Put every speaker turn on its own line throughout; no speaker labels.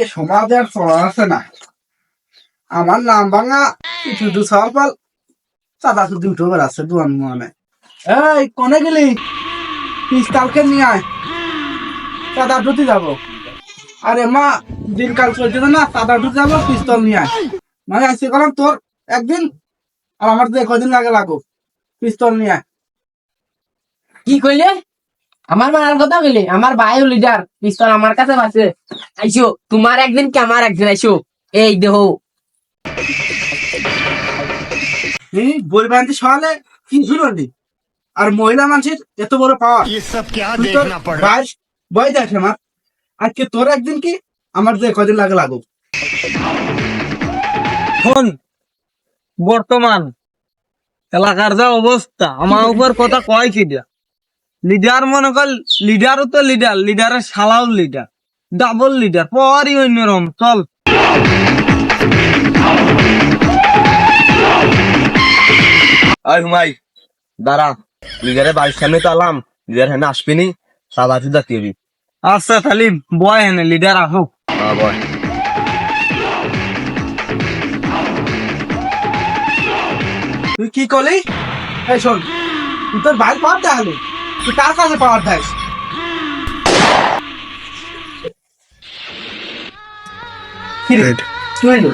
এ সমাজে আর চলা আছে না, আমার নাম ভাঙা শুধু চাঁদা শুধু বেড়াচ্ছে দুয়ান এই, কনে গেলি? পিস্তালকে নিয়ে আয়। চাঁদা যাব। আরে মা, দিনকাল চলছে না, চাঁদা ঢুতে যাব, পিস্তল নিয়ে আয়। মানে আসছে করলাম তোর একদিন, আর আমার যে কদিন লাগে লাগো পিস্তল নিয়ে আয়।
কি কইলে? আমার মারার কথা বলি আমার ভাইও লিডার পিস্তল আমার কাছে আছে আইসো তোমার একদিন কি আমার একদিন আইসো? এই দেহ
বলবেন সকালে কি শুরু আর মহিলা মানুষের এত বড় পাওয়ার ভয় না আমার আজকে তোর একদিন কি আমার যে কদিন লাগে লাগু
ফোন বর্তমান এলাকার যা অবস্থা আমার উপর কথা কয় কি দিয়া? লিডার মনে কর লিডারও তো লিডার লিডারের শালাও লিডার ডাবল লিডার পরই অন্যরকম চল।
আয় হুমাই দাঁড়া লিডারের বাড়ির সামনে তো আলাম লিডার আসবি নি সাদা সুদা তিবি
আচ্ছা তাহলে বয় হেনে লিডার আসো
বয়।
তুই কি করলি? এই শোন তুই তোর ভাই পাওয়ার দেখালি তুই কার কাছে পাওয়ার দেখ তুই নে।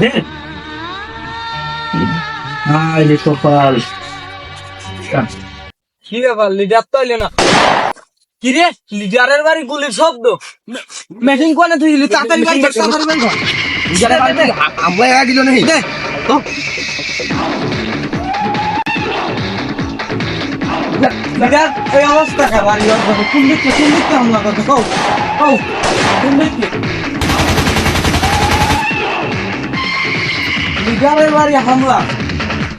দে। আইলে কপাল।
কি ব্যাপার লিডার তো এলে না। কি রে লিডারের বাড়ি গুলির শব্দ।
মেশিন কোনে তুই দিলি তাড়াতাড়ি বাড়ি কর, তাড়াতাড়ি বাড়ি
আমরা একা দিল নেই
হামলা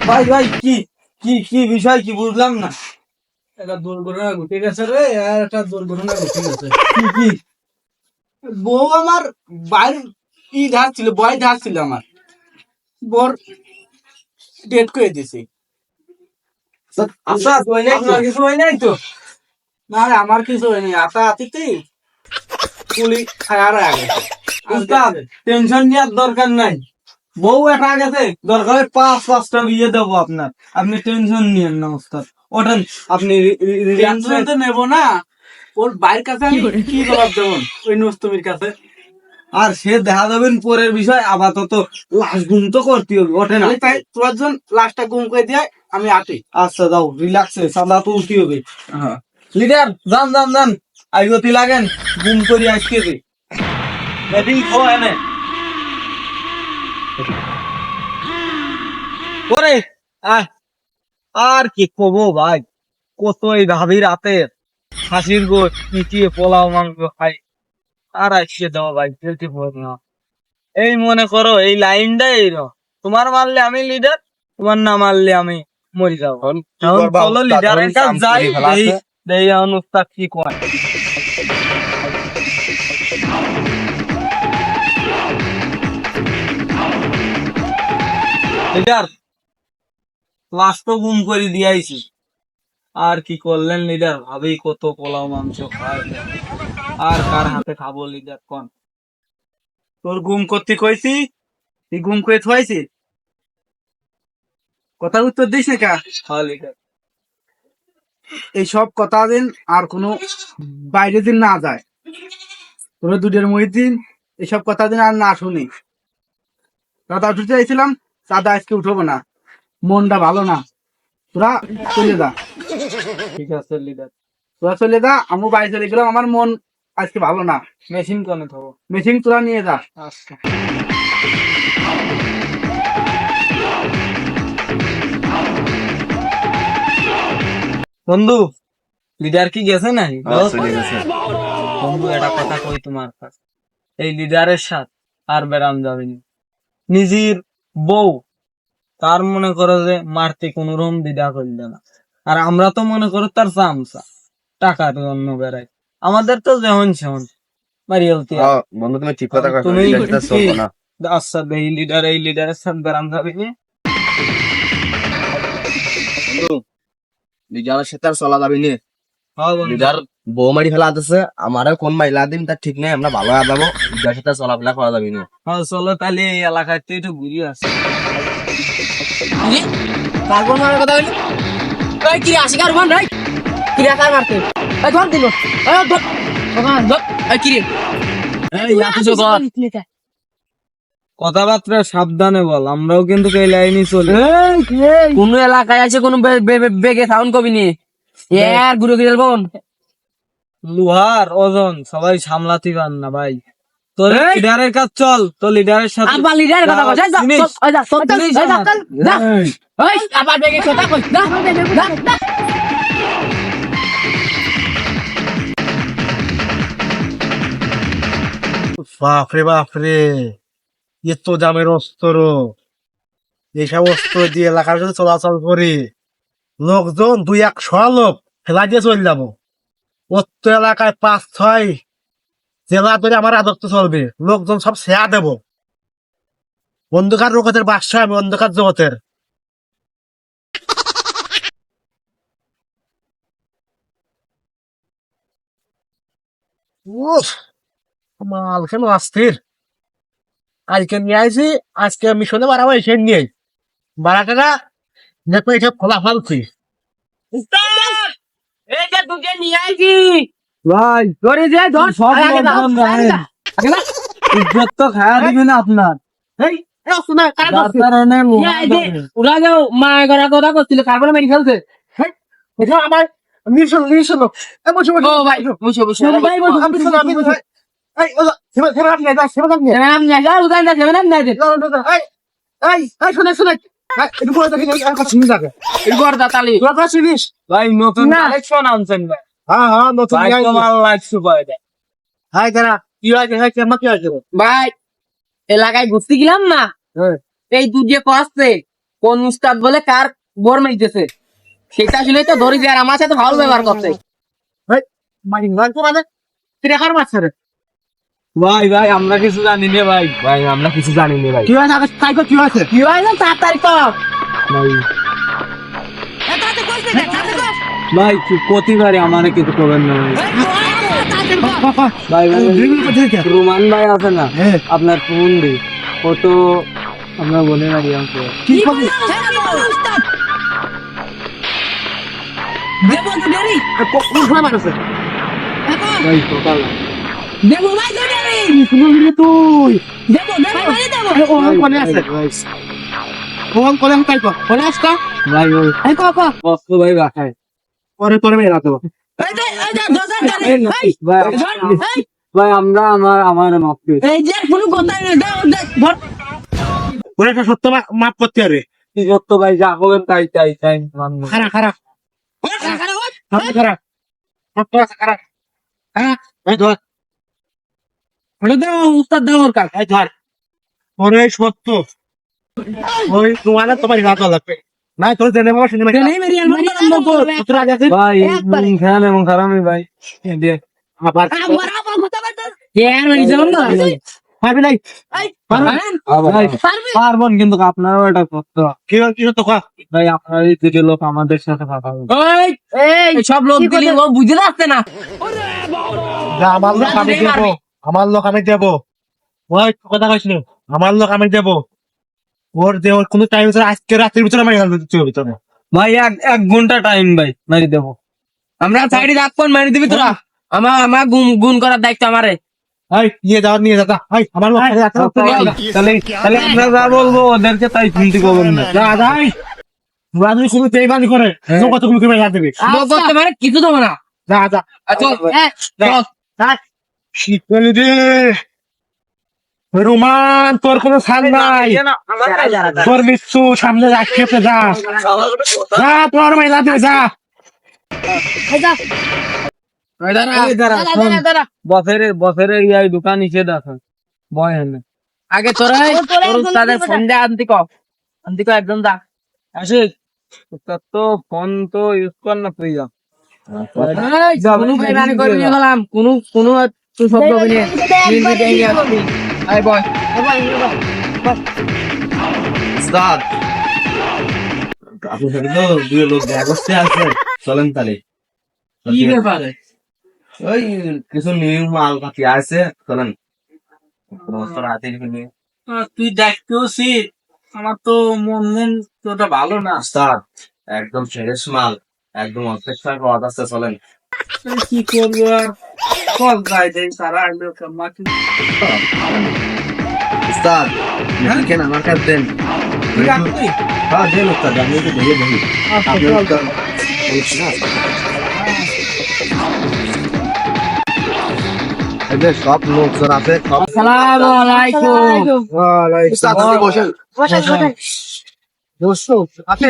ভাই ভাই কি কি কি বিষয় কি বুঝলাম না একটা দুর্ঘটনা ঘটে গেছে রে আর একটা দুর্ঘটনা ঘটে গেছে কি কি বউ আমার বাইর ই ধারছিল বয় ধারছিল আমার বোর ডেট করে দিছি।
আচ্ছা কিছু হয় নাই তো?
না আমার কিছু হয়নি। আতা আতিতে পুলি খায়ার আগে
উস্তাদ টেনশন নেওয়ার দরকার নাই। বউ এটা গেছে দরকার পাঁচ পাঁচটা বিয়ে দেবো আপনার। আপনি টেনশন নিয়েন না উস্তাদ ওঠেন আপনি
টেনশন তো নেব না। ওর বাইরের কাছে আমি কি জবাব দেবো? ওই নস্তমির কাছে।
আর সে দেখা যাবেন পরের বিষয় আপাতত লাশ গুম তো করতে হবে ওঠে না।
তাই তোর জন লাস্টটা গুম করে দিয়ে আমি আটি
আচ্ছা যাও রিল্যাক্সে সাদা তো উঠতে হবে। লিডার যান যান যান আইগতি লাগেন গুম করি আজকে যে ব্যাটিং খো এনে? ওরে আয় আর কি কব ভাই কত এই ভাবি রাতের। হাসির গো মিটিয়ে পোলাও মাংস খাই। আর আজকে দাও ভাই ফেলতে পারি না। এই মনে করো এই লাইনটাই এইরকম তোমার মারলে আমি লিডার তোমার না মারলে আমি মরি যাব। চলো লিডারের কাছে যাই দেই দেই এখন উস্তাদ কি কয়। লিডার তো গুম করে দিয়াইছি। আর কি করলেন লিডার ভাবেই কত পোলাও মাংস খায়। আর কার হাতে খাব লিডার কোন?
তোর গুম করতে কইছি তুই গুম করে থুয়াইছি। কথা উত্তর দিস না কা?
হ্যাঁ লিডার
এই সব কথা দিন আর কোনো বাইরে দিন না যায়। তোরা দুধের মই দিন এইসব কথা দিন আর না শুনি। দাদা উঠতে চাইছিলাম দাদা আজকে উঠবো না। মনটা ভালো না। তোরা চলে যা।
ঠিক আছে লিডার
তোরা চলে যা আমি বাড়ি চলে গেলাম আমার মন আজকে ভালো না।
মেশিন কনে থাকো
মেশিন তোরা নিয়ে যা।
আচ্ছা। বন্ধু লিডার কি গেছে না বন্ধু একটা কথা কই তোমার কাছে? এই লিডারের সাথ আর বেরাম যাবে না। নিজের বউ তার মনে করো যে মারতে কোন রকম দ্বিধা করলে না। আর আমরা তো মনে করো তার চামচা টাকার জন্য বেড়াই। আমাদের তো যেমন সেমন। মারিয়ালতি
বন্ধু তুমি ঠিক কথা কয়
তুমি
লিডারটা
কি-
না।
আচ্ছা এই লিডার এই লিডারের সাথে বেরাম যাবে
লিডারের সাথে আর চলা যাবে নি।
হ্যাঁ
লিডার বউ মারি ফেলা আছে আমারও কোন মাইলা দিন তার ঠিক নেই আমরা ভালো আদাবো লিডার সাথে চলাফেরা করা যাবে না।
হ্যাঁ চলো তাহলে এই এলাকায় তো একটু ঘুরি
কিরে কথা বলি কিরে রাই মারতে? ধর দিল।
কথাবার্তা সাবধানে বল আমরাও কিন্তু এই লাইনে চলি।
কোন এলাকায় আছে কোন বেগে সাউন্ড কবি নি? আর গুরু গিরেল বোন।
লোহার ওজন সবাই সামলাতে পার না ভাই। তোর লিডারের কাজ চল তোর লিডারের সাথে
আবার লিডার কথা কই যা যা আবার বেগে কথা কই যা।
বাপরে বাপরে। এ তো দামের অস্ত্র। এইসব অস্ত্র দিয়ে এলাকার সাথে চলাচল করি। লোকজন দুই একশো লোক ফেলা দিয়ে চলে যাব। অত্য এলাকায় পাঁচ, ছয় জেলা ধরে আমার আদর্শ চলবে। লোকজন সব শেয়া দেব। অন্ধকার জগতের বাদশাহ আমি অন্ধকার জগতের। উফ! মাল কেন অস্থির? আজকে নিয়ে আইছি আজকে মিশনে বাড়াবো এসে নিয়ে বাড়াটারা দেখো খোলা
এই যে তুই নিয়ে আইছি।
ভাই
ধরে যে
সব। ইজ্জত তো খায়া দিবে না আপনার।
এই। ওরা মায়ের কথা করছিল কার্বন মেরে ফেলছে।
এটা আমার মিশন মিশন বসে বসে।
ও ভাই বসে বসে।
ভাই আমি বসে আমি
এলাকায় ঘুরতে গেলাম না?
হ্যাঁ।
এই দুধ যে কষছে কোন উস্তাদ বলে কার বর মেয়েছে সেটা আসলে তো ধরি যে আর আমার সাথে ভালো ব্যবহার করছে।
তুই মাছ রে
ভাই ভাই আমরা কিছু জানি না ভাই।
ভাই আমরা কিছু জানি না ভাই।
কি হয়েছে? আগে তাই কি হয়েছে?
কি হয় না তার তারিখ
ভাই ভাই প্রতিবারে আমার কিছু করবেন না ভাই। ভাই ভাই রোমান ভাই আছে না? আপনার ফোন দি ও তো আমরা বলে না তো
কি
ভাই সকাল।
দেবো ভাই দেরি
শুনলি তুই
দেবো দেবো। ভাই দেবো।
ও কোনে আছে।
ভাই
ও কোনে তাই কর
কোনে আসকা
ভাই ওই
এই কো কো।
কষ্ট ভাই রাখায়
পরে তোরে মেয়ে রাখব
এই যে এই যে দোকান দাঁড়ি
এই না, ভাই। ভাই আমরা আমার আমার মাপ
এই যে কোনো কথা নেই দাও দেখ ধর।
ওরে একটা সত্য মা- মাপ করতে হবে।
সত্য ভাই যা হবেন তাই তাই তাই মানবো।
খারা খারা খারা খারা খারা খারা হ্যাঁ এই ধর।
ওটা দাও উস্তাদ দাও ওর কাছে
এই ধর ওরে সত্য। ওই তোমার তোমার রাত লাগবে। না তোর জেনে বাবা সিনেমা
নেই মেরি আলমারি আরম্ভ কর
তোর। আগে
ভাই
একবারে।
খান এবং খারামি ভাই। এই দিয়ে
আবার
আবার আবার কথা বলতে কেন এই জন্য
পারবি নাই? পারবেন?
পারবেন কিন্তু আপনারও এটা সত্য
কি কি তো
ভাই আপনার এই দুটো লোক আমাদের সাথে কথা
ওই এই সব লোক দিলি ও বুঝে আসছে না।
যা আমার লোক আমি দেবো। আমার লোক আমি দেবো। ওই কথা কইছিল আমার লোক আমি দেবো। ওর যে ওর কোনো টাইম আজকে রাতের ভিতরে আমি দিতে ভিতরে।
ভাই এক এক ঘণ্টা টাইম ভাই মারি দেবো।
আমরা সাইডে রাখপন মারি দিবি তোরা। আমার আমার গুণ গুণ করার দায়িত্ব আমারে।
এই নিয়ে যাও নিয়ে যা এই আমার
তাহলে তাহলে আমরা যা বলব ওদেরকে তাই শুনতে পাবেন না।
যা যাই রাজনী শুরু তেইবানি করে তো কত তুমি দেবে।
লোক করতে পারে কিছু দেবো না।
যা যা।
চল।
রোমান তোর কোনো ছাড় নাই। তোর মৃত্যু সামনে রাখতে যা। যা তোর
ইয়াই দোকান বয় হেন
আগে তোরা তোর উস্তাদের ফোন দে আনতি কো আনতি কো একদম
তোর তো ফোন তো ইউজ কর না তুই যা।
গেলাম কোনো কোনো তুই শব্দ হবে না নিয়ে নিয়ে আসবি। আই বয়
উস্তাদ। আপনার সাথে তো দুই লোক দেখা করতে আছে চলেন তাহলে।
কি ব্যাপারে?
ওই কিছু নিউ মাল পাতি আছে চলেন। রাতে
তুই দেখতেওছি আমার তো মন মন তোটা ভালো না।
স্যার একদম ফ্রেশ মাল। একদম অপেক্ষা করা আছে চলেন।
কি করব আর? কল যাই দেই তারা আইলো মাকে
স্যার কেন আমার কাছে দেন হ্যাঁ দেন স্যার আমি একটু ভেঙে দেখি আপনি এদের সব লোকজন আছে সব সব আছে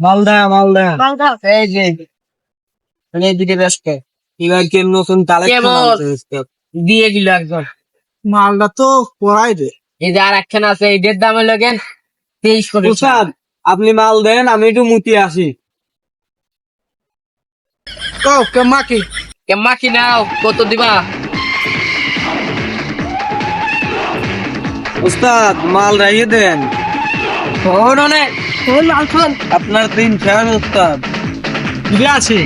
মালদা মালদা
এই যে মানে এই দুটো ব্যস্ত
এবার কে নতুন কালেকশন
দিয়ে দিল একজন।
মালটা তো পড়াই
এই যে আর একখান আছে এদের দাম হলো কেন তেইশ করে
আপনি মাল দেন আমি একটু মুতি আসি।
ও কে
কেমা কি নাও কত দিবা?
উস্তাদ মাল রাইয়ে দেন।
ফোন অনেক ফোন
আপনার তিন ফ্যান উস্তাদ
আছে।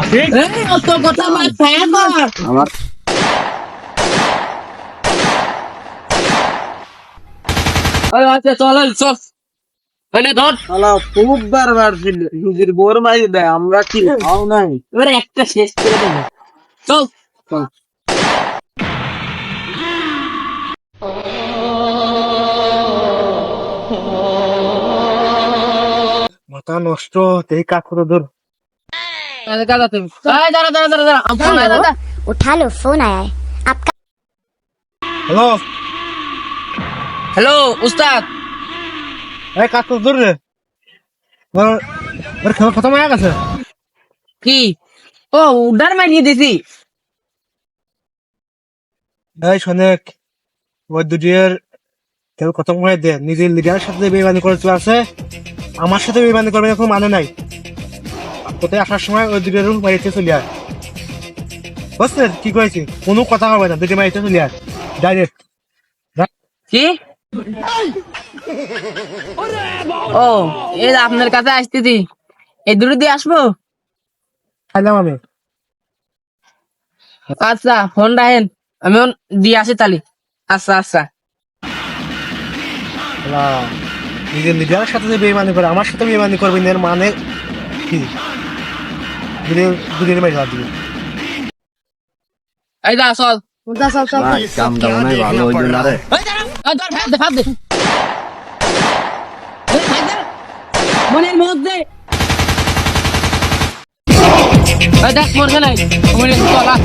আছে?
অত কথা মার ফ্যান কর
আমার
ওই আচ্ছা চল চল। ওই ধর।
শালা খুব বারবার ছিল। নিজের বোর মারি দেয় আমরা কি খাও নাই?
এবারে একটা শেষ করে দেবো। চল।
মাথা নষ্ট এই কাকুর দূর
দাদা দাদা তুমি এই দাঁড়া দাঁড়া দাঁড়া দাঁড়া আমার ফোন আয়া দাদা
उठा लो फोन आया है आपका
হ্যালো
হ্যালো উস্তাদ
এই কাকুর দূর রে ওর ওর খেলা খতম হয়ে গেছে
কি ও উডার মারিয়ে দিছি
এই শোনেক ওই দুটির খেল খতম হয়ে দে নিজের লিডারের সাথে বেমানি করে চলে আমার সাথে বেমানি করবে এখন মানে নাই কোথায় আসার সময় ওই দুটির মারিতে চলে আয়। বুঝছেন কি কয়েছি কোনো কথা হবে না দুটি মারিতে চলে আয়। ডাইরেক্ট
কি? ও এই আপনার কাছে আসতেছি এই দূরে দিয়ে আসব?
আমি।
আচ্ছা ফোন রাখেন। আমি দিয়ে আসি তালি আচ্ছা আচ্ছা।
নিজের লিডারের সাথে যে বেমানি করে আমার সাথে বেমানি করবে না এর মানে কি? দুটির দুটির মারি দিবে
এই দা চল
ভাই কামটা মনে হয় ভালো হইল না রে
এই দাঁড়া, এই ধর, ফাঁদ দে, ফাঁদ দে। দে। মনের মধ্যে দেখ মরছে নাই মনে চল।